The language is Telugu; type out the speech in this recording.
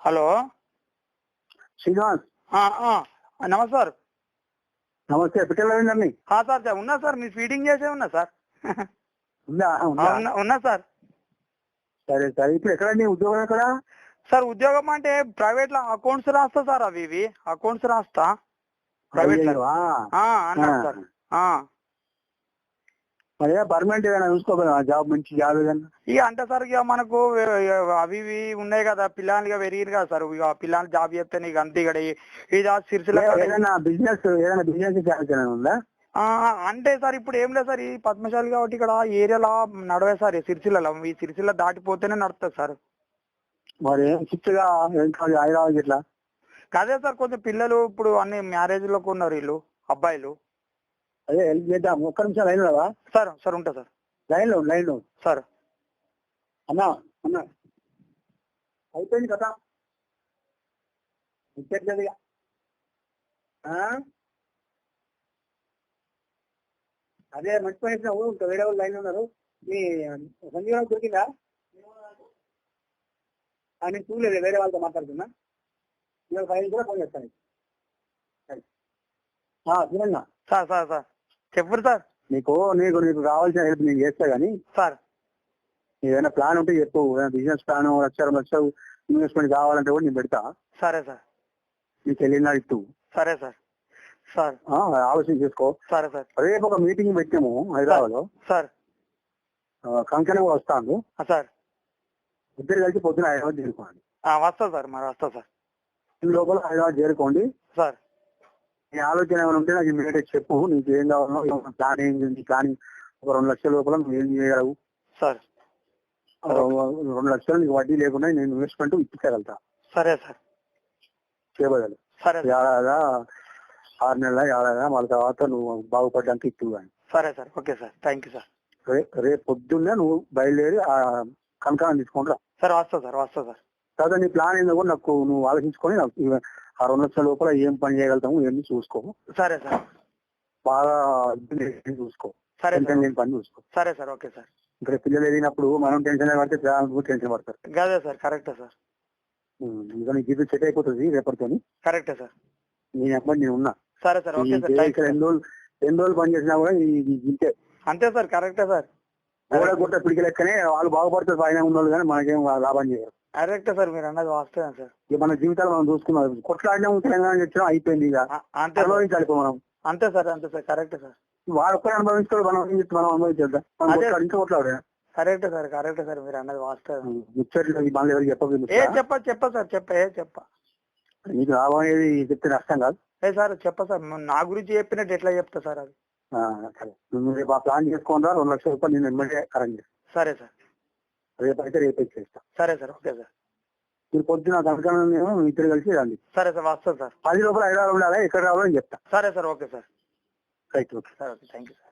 హలో శ్రీనివాస్. నమస్తే సార్. నమస్తే పిట్టలందరినీ ఆ, సార్ ఉన్నా సార్ మీ ఫీడింగ్ చేసే ఉన్నా సార్. ఉన్నా సార్. సరే సరే ఇప్పుడు ఎక్కడ నీ ఉద్యోగం ఎక్కడ? సార్ ఉద్యోగం అంటే ప్రైవేట్లో అకౌంట్స్ రాస్తా సార్ అవి ఇవి. అకౌంట్స్ రాస్తా. ప్రైవేట్లో అయ్యయ్యో, ఆ. ఆ, అన్నా ఆ. సార్ మరి పర్మనెంట్ ఏదైనా చూసుకోగలవా జాబ్ మంచి జాబ్ ఏదైనా? ఇక అంటే సార్ ఇక మనకు అవి ఇవి ఉన్నాయి కదా పిల్లలు ఇక పెరిగింది కదా సార్. ఇక పిల్లలు జాబ్ చేస్తే నీకు అంతే ఇక్కడ ఇది కాడ- ఏదైనా బిజినెస్ ఏదైనా బిజినెస్ ఉందా? అంటే సార్ ఇప్పుడు ఏం లేదు సార్. ఈ పద్మశాలి కాబట్టి ఇక్కడ ఏరియాలో నడవే సార్. ఈ సిరిసిల్లలో. ఈ సిరిసిల్ల దాటిపోతేనే నడుస్తుంది సార్. మరి ఏం చిట్టుగా కాదు హైదరాబాద్ ఇట్లా అదే సార్ కొంచెం పిల్లలు ఇప్పుడు అన్ని మ్యారేజ్లోకి ఉన్నారు వీళ్ళు అబ్బాయిలు. అదే హెల్ప్ చేద్దాం ఒక్క నిమిషం లైన్లో సార్ సార్ ఉంటా సార్. లైన్లో లైన్లో సార్. అన్నా అన్నా. అయిపోయింది కదా ఇచ్చేట్లేదు? అదే చేసినావు. ఇంకా వేరే వాళ్ళు లైన్ ఉన్నారు. మీ సంజీవరావు దొరికిందా? నేను చూడలేదు వేరే వాళ్ళతో మాట్లాడుతున్నా. నేను ఫైల్ కూడా ఫోన్ చేస్తాను. చూడన్నా సార్ సార్ సార్. చెప్పరు సార్. నీకు నీకు నీకు కావాల్సిన హెల్ప్ నేను చేస్తా కానీ సార్. ఏదైనా ప్లాన్ ఉంటే చెప్పు. బిజినెస్ ప్లాన్ లక్ష రెండు లక్షలు ఇన్వెస్ట్మెంట్ కావాలంటే కూడా నేను పెడతా. సరే సార్. నీకు వెళ్ళిన ఇట్టు సరే సార్. సార్. ఆలోచన చేసుకో. సరే సార్. రేపు ఒక మీటింగ్ పెట్టాము హైదరాబాద్లో సార్. కంకణ వస్తాను సార్. ఇద్దరు కలిసి పొద్దున హైదరాబాద్ చేరుకోండి వస్తా సార్ మరి వస్తా సార్. లోపల హైదరాబాద్ చేరుకోండి. సార్. నీ ఆలోచన ఏమైనా ఉంటే నాకు ఇమీడియట్ చెప్పు. నీకు ఏం కావాలో ప్లాన్ ఏంటి నీ ప్లానింగ్ ఒక రెండు లక్షల లోపల నువ్వు ఏం చేయగలవు? సార్. రెండు లక్షలు నీకు వడ్డీ లేకుండా నేను ఇన్వెస్ట్మెంట్ ఇప్పించగలుగుతా. సరే సార్. సార్ ఏడాదా ఆరు నెలల ఏడాదా మళ్ళీ తర్వాత నువ్వు బాగుపడడానికి ఇట్టు కానీ సరే sir. Okay sir. Thank you sir. రేపు పొద్దున్నే నువ్వు బయలుదేరి తీసుకొని రా. సార్ వస్తా సార్. వస్తా సార్. తర్వాత నీ ప్లాన్ ఏందో కూడా నాకు నువ్వు ఆలోచించుకొని నాకు ఆ రెండు లక్షల లోపల ఏం పని చేయగలుగుతాము ఏమి చూసుకో. సరే సార్. బాగా చూసుకో. సరే లేని పని చూసుకో. సరే సార్ ఓకే సార్. ఇక్కడ పిల్లలు ఎదిగినప్పుడు మనం టెన్షన్ పడితే పిల్లలు టెన్షన్ పడతారు. గదే సార్ కరెక్టే సార్. ఇంకా నీకు ఇది సెట్ అయిపోతుంది రేపటితో కరెక్టే సార్. నేను అబ్బాయి నేను ఉన్నా. సరే సార్ ఓకే సార్ ఇక్కడ ఎన్ని రోజులు ఎన్ని రోజులు పని చేసినా కూడా ఇంతే. అంతే సార్ కరెక్టే సార్. గోడ గుట్ట పిడికి లెక్కనే వాళ్ళు బాగుపడతారు పైన ఉన్న వాళ్ళు కానీ మనకేం లాభం చేయరు. కరెక్టే సార్ మీరు అన్నది వాస్తవం సార్. ఇక మన జీవితాలు మనం చూసుకున్నాం. కొట్లాడినాం తెలంగాణ తెచ్చినాం అయిపోయింది ఇక. అంతే అనుభవించాలి ఇప్పుడు మనం. అంతే సార్ అంతే సార్ కరెక్టే సార్. వాడు ఒక్కరు అనుభవించుకోవాలి మనం ఏం చెప్తాం, మనం అనుభవించేద్దాం. ఇంకా కొట్లాడు కరెక్టే సార్ కరెక్టే సార్ మీరు అన్నది వాస్తవం. ముచ్చట్లు ఈ మనలో ఎవరికి చెప్పదు ఏ చెప్ప చెప్ప సార్ చెప్ప ఏ చెప్ప. నీకు లాభం అనేది చెప్తే నష్టం కాదు. ఏ సార్ చెప్ప సార్ నా గురించి చెప్పినట్టు ఎట్లా చెప్తా సార్ అది? సరే. నువ్వు రేపు ఆ ప్లాన్ చేసుకొని రా రెండు లక్షల రూపాయలు నేను ఎమ్మెల్యే అరేంజ్ చేస్తాను సరే సార్. రేపు అయితే రేపు ఇచ్చేస్తా సరే సార్ ఓకే సార్. మీరు పొద్దున కనుక ఇద్దరు కలిసి రండి. సరే సార్ వస్తా సార్. పది లోపల హైదరాబాద్ ఉండాలి ఎక్కడ రావాలో అని చెప్తా. సరే sir okay sir. Right okay. సరే ఓకే థ్యాంక్ యూ సార్.